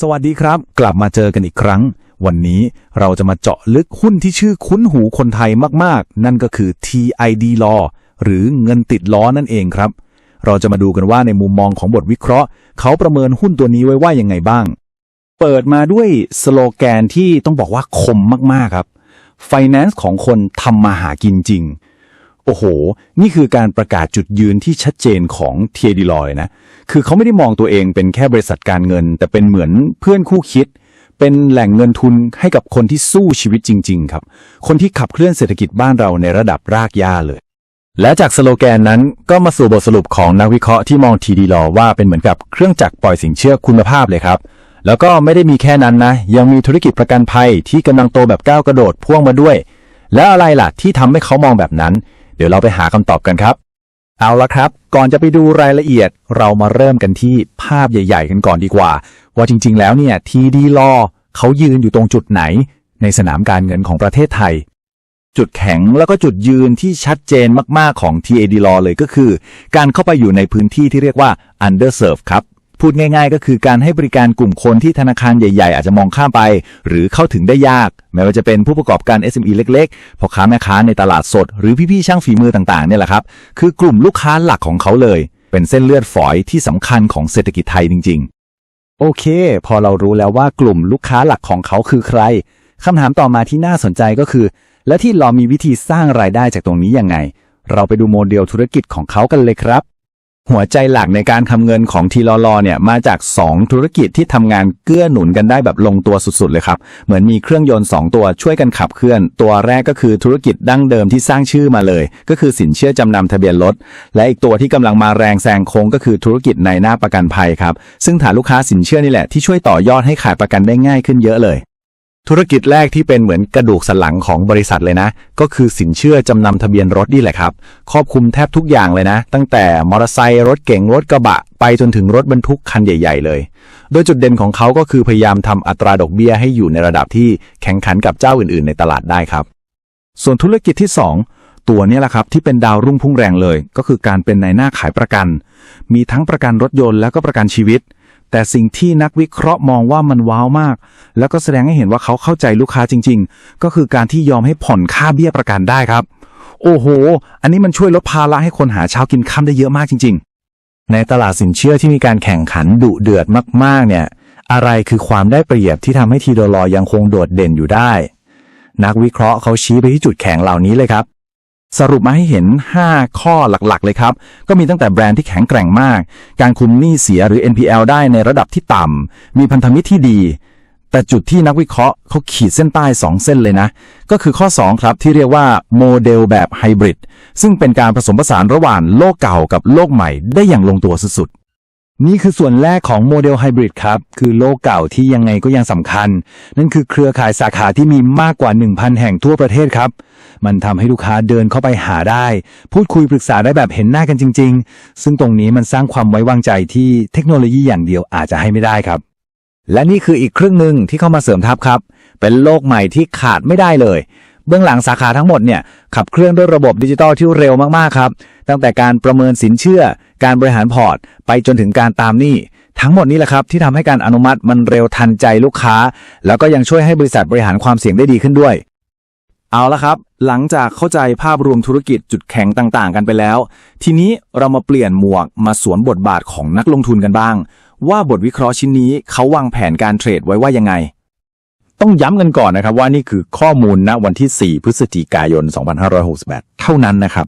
สวัสดีครับ กลับมาเจอกันอีกครั้ง วันนี้เราจะมาเจาะลึกหุ้นที่ชื่อคุ้นหูคนไทยมากๆ นั่นก็คือ TID Law หรือเงินติดล้อนั่นเองครับ เราจะมาดูกันว่าในมุมมองของบทวิเคราะห์ เขาประเมินหุ้นตัวนี้ไว้ว่ายังไงบ้าง เปิดมาด้วยสโลแกนที่ต้องบอกว่าคมมากๆครับ Finance ของคนทำมาหากินจริง โอ้โห นี่คือการประกาศจุดยืนที่ชัดเจนของเทียดีลอยนะ คือเขาไม่ได้มองตัวเองเป็นแค่บริษัทการเงิน แต่เป็นเหมือนเพื่อนคู่คิด เป็นแหล่งเงินทุนให้กับคนที่สู้ชีวิตจริง ๆ ครับ คนที่ขับเคลื่อนเศรษฐกิจบ้านเราในระดับรากหญ้าเลย และจากสโลแกนนั้นก็มาสู่บทสรุปของนักวิเคราะห์ที่มองทีดีลอว่าเป็นเหมือนกับเครื่องจักรปล่อยสินเชื่อคุณภาพเลยครับแล้วก็ไม่ได้มีแค่นั้นนะ ยังมีธุรกิจประกันภัยที่กำลังโตแบบก้าวกระโดดพ่วงมาด้วย แล้วอะไรล่ะที่ทำให้เขามองแบบนั้น ดี๋ยวเราไปหาคำตอบกันครับ เอาละครับ ก่อนจะไปดูรายละเอียด เรามาเริ่มกันที่ภาพใหญ่ ๆ กันก่อนดีกว่า ว่าจริง ๆ แล้วเนี่ยทีดีลอเขายืนอยู่ตรงจุดไหน ในสนามการเงินของประเทศไทย จุดแข็งแล้วก็จุดยืนที่ชัดเจนมากๆของ TAD Law เลยก็คือ การเข้าไปอยู่ในพื้นที่ที่เรียกว่า underserved ครับ พูดง่ายๆ ก็คือการให้บริการกลุ่มคนที่ธนาคารใหญ่ๆ อาจจะมองข้ามไป หรือเข้าถึงได้ยากไม่ว่าจะเป็นผู้ประกอบการ SME เล็กๆพ่อค้าแม่ค้าในตลาดสด หรือพี่ๆช่างฝีมือต่างๆเนี่ยแหละครับ คือกลุ่มลูกค้าหลักของเขาเลย เป็นเส้นเลือดฝอยที่สำคัญของเศรษฐกิจไทยจริง ๆ โอเค พอเรารู้แล้วว่ากลุ่มลูกค้าหลักของเขาคือใครคำถามต่อมาที่น่าสนใจก็คือ และที่เรามีวิธีสร้างรายได้จากตรงนี้ยังไง เราไปดูโมเดลธุรกิจของเขากันเลยครับ หัวใจหลักในการทำเงินของทีลอลอเนี่ยมาจาก 2 ธุรกิจที่ทำงานเกื้อหนุนกันได้แบบลงตัวสุดๆเลยครับ เหมือนมีเครื่องยนต์ 2 ตัวช่วยกันขับเคลื่อน ตัวแรกก็คือธุรกิจดั้งเดิมที่สร้างชื่อมาเลย ก็คือสินเชื่อจำนำทะเบียนรถและอีกตัวที่กำลังมาแรงแซงโค้งก็คือธุรกิจในหน้าประกันภัยครับซึ่งฐานลูกค้าสินเชื่อนี่แหละที่ช่วยต่อยอดให้ขายประกันได้ง่ายขึ้นเยอะเลย ธุรกิจแรกที่เป็นเหมือนกระดูกสันหลังของบริษัทเลยนะ ก็คือสินเชื่อจำนำทะเบียนรถนี่แหละครับครอบคลุมแทบทุกอย่างเลยนะ ตั้งแต่มอเตอร์ไซค์รถเก๋งรถกระบะ ไปจนถึงรถบรรทุกคันใหญ่ ๆ เลย โดยจุดเด่นของเขาก็คือพยายามทำอัตราดอกเบี้ยให้อยู่ในระดับที่แข่งขันกับเจ้าอื่น ๆ ในตลาดได้ครับ ส่วนธุรกิจที่ 2 ตัวนี้แหละครับที่เป็นดาวรุ่งพุ่งแรงเลย ก็คือการเป็นนายหน้าขายประกัน มีทั้งประกันรถยนต์แล้วก็ประกันชีวิต แต่สิ่งที่นักวิเคราะห์มองว่ามันว้าวมาก แล้วก็แสดงให้เห็นว่าเขาเข้าใจลูกค้าจริง ๆ ก็คือการที่ยอมให้ผ่อนค่าเบี้ยประกันได้ครับ โอ้โห อันนี้มันช่วยลดภาระให้คนหาเช้ากินค่ำได้เยอะมากจริง ๆ ในตลาดสินเชื่อที่มีการแข่งขันดุเดือดมากๆ เนี่ย อะไรคือความได้เปรียบที่ทำให้ทีโดลอยังคงโดดเด่นอยู่ได้ นักวิเคราะห์เขาชี้ไปที่จุดแข็งเหล่านี้เลยครับ สรุปมาให้เห็น 5 ข้อหลักๆ เลยครับ ก็มีตั้งแต่แบรนด์ที่แข็งแกร่งมาก การคุมหนี้เสียหรือ NPL ได้ในระดับที่ต่ำ มีพันธมิตรที่ดี แต่จุดที่นักวิเคราะห์เขาขีดเส้นใต้ 2 เส้นเลยนะ ก็คือข้อ 2 ครับที่เรียกว่าโมเดลแบบไฮบริดซึ่งเป็นการผสมผสานระหว่างโลกเก่ากับโลกใหม่ได้อย่างลงตัวสุดๆ นี่คือส่วนแรกของโมเดลไฮบริดครับ คือโลกเก่าที่ยังไงก็ยังสำคัญ นั่นคือเครือข่ายสาขาที่มีมากกว่า 1,000 แห่งทั่วประเทศครับ มันทำให้ลูกค้าเดินเข้าไปหาได้ พูดคุยปรึกษาได้แบบเห็นหน้ากันจริง ๆ ซึ่งตรงนี้มันสร้างความไว้วางใจที่เทคโนโลยีอย่างเดียวอาจจะให้ไม่ได้ครับ และนี่คืออีกครึ่งหนึ่งที่เข้ามาเสริมทัพครับ เป็นโลกใหม่ที่ขาดไม่ได้เลย เบื้องหลังสาขาทั้งหมดเนี่ยขับเคลื่อนด้วยระบบดิจิทัลที่เร็วมากๆครับตั้งแต่การประเมินสินเชื่อ การบริหารพอร์ต ไปจนถึงการตามหนี้ทั้งหมดนี้แหละครับที่ทำให้การอนุมัติมันเร็วทันใจลูกค้า แล้วก็ยังช่วยให้บริษัทบริหารความเสี่ยงได้ดีขึ้นด้วย เอาละครับ หลังจากเข้าใจภาพรวมธุรกิจจุดแข็งต่างๆ กันไปแล้ว ทีนี้เรามาเปลี่ยนหมวกมาสวมบทบาทของนักลงทุนกันบ้าง ว่าบทวิเคราะห์ชิ้นนี้เขาวางแผนการเทรดไว้ว่ายังไง ต้องย้ำกันก่อนนะครับว่านี่คือข้อมูลณวันที่ 4 พฤศจิกายน 2568 เท่านั้นนะครับ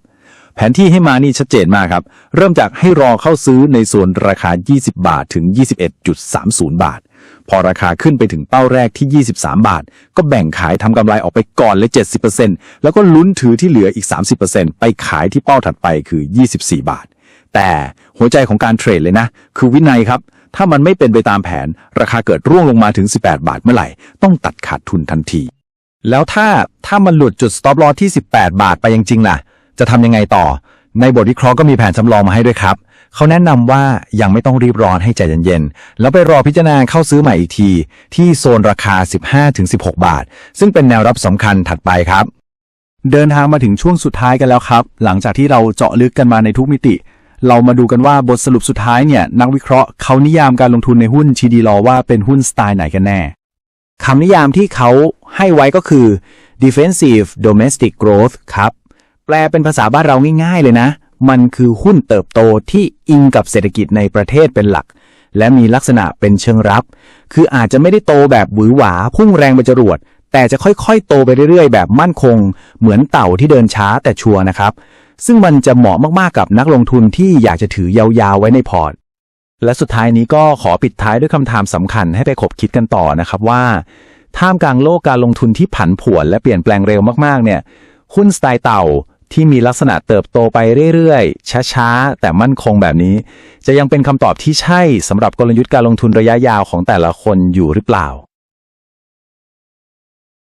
แผนที่ให้มานี่ชัดเจนมากครับ เริ่มจากให้รอเข้าซื้อในส่วนราคา 20 บาทถึง 21.30 บาท พอราคาขึ้นไปถึงเป้าแรกที่ 23 บาท ก็แบ่งขายทำกำไรออกไปก่อนเลย 70%แล้วก็ลุ้นถือที่เหลืออีก 30%ไปขายที่เป้าถัดไปคือ 24 บาทแต่หัวใจของการเทรดเลยนะ คือวินัยครับ ถ้ามันไม่เป็นไปตามแผน ราคาเกิดร่วงลงมาถึง 18 บาทเมื่อไหร่ ต้องตัดขาดทุนทันที แล้วถ้าถ้ามันหลุดจุด stop loss ที่ 18 บาทไปจริงๆล่ะ จะทำยังไงต่อ ในบทวิเคราะห์ก็มีแผนสำรองมาให้ด้วยครับ เขาแนะนำว่ายังไม่ต้องรีบร้อนให้ใจเย็นๆ แล้วไปรอพิจารณาเข้าซื้อใหม่อีกที ที่โซนราคา 15-16 บาท ซึ่งเป็นแนวรับสำคัญถัดไปครับ เดินทางมาถึงช่วงสุดท้ายกันแล้วครับ หลังจากที่เราเจาะลึกกันมาในทุกมิติ เรามาดูกันว่าบทสรุปสุดท้ายเนี่ยนักวิเคราะห์เขานิยามการลงทุนในหุ้น TD Law ว่าเป็นหุ้นสไตล์ไหนกันแน่คำนิยามที่เขาให้ไว้ก็คือ defensive domestic growth ครับ แปลเป็นภาษาบ้านเราง่ายๆเลยนะ มันคือหุ้นเติบโตที่อิงกับเศรษฐกิจในประเทศเป็นหลัก และมีลักษณะเป็นเชิงรับ คืออาจจะไม่ได้โตแบบหวือหวาพุ่งแรงไปจรวดแต่จะค่อยๆ โตไปเรื่อยๆ แบบมั่นคง เหมือนเต่าที่เดินช้าแต่ชัวร์นะครับ ซึ่งมันจะเหมาะมากๆกับนักลงทุนที่อยากจะถือยาวๆไว้ในพอร์ต และสุดท้ายนี้ก็ขอปิดท้ายด้วยคำถามสำคัญให้ไปขบคิดกันต่อนะครับว่า ท่ามกลางโลกการลงทุนที่ผันผวนและเปลี่ยนแปลงเร็วมากๆเนี่ยหุ้นสไตล์เต่าที่มีลักษณะเติบโตไปเรื่อยๆ ช้าๆ แต่มั่นคงแบบนี้ จะยังเป็นคำตอบที่ใช่สำหรับกลยุทธ์การลงทุนระยะยาวของแต่ละคนอยู่หรือเปล่า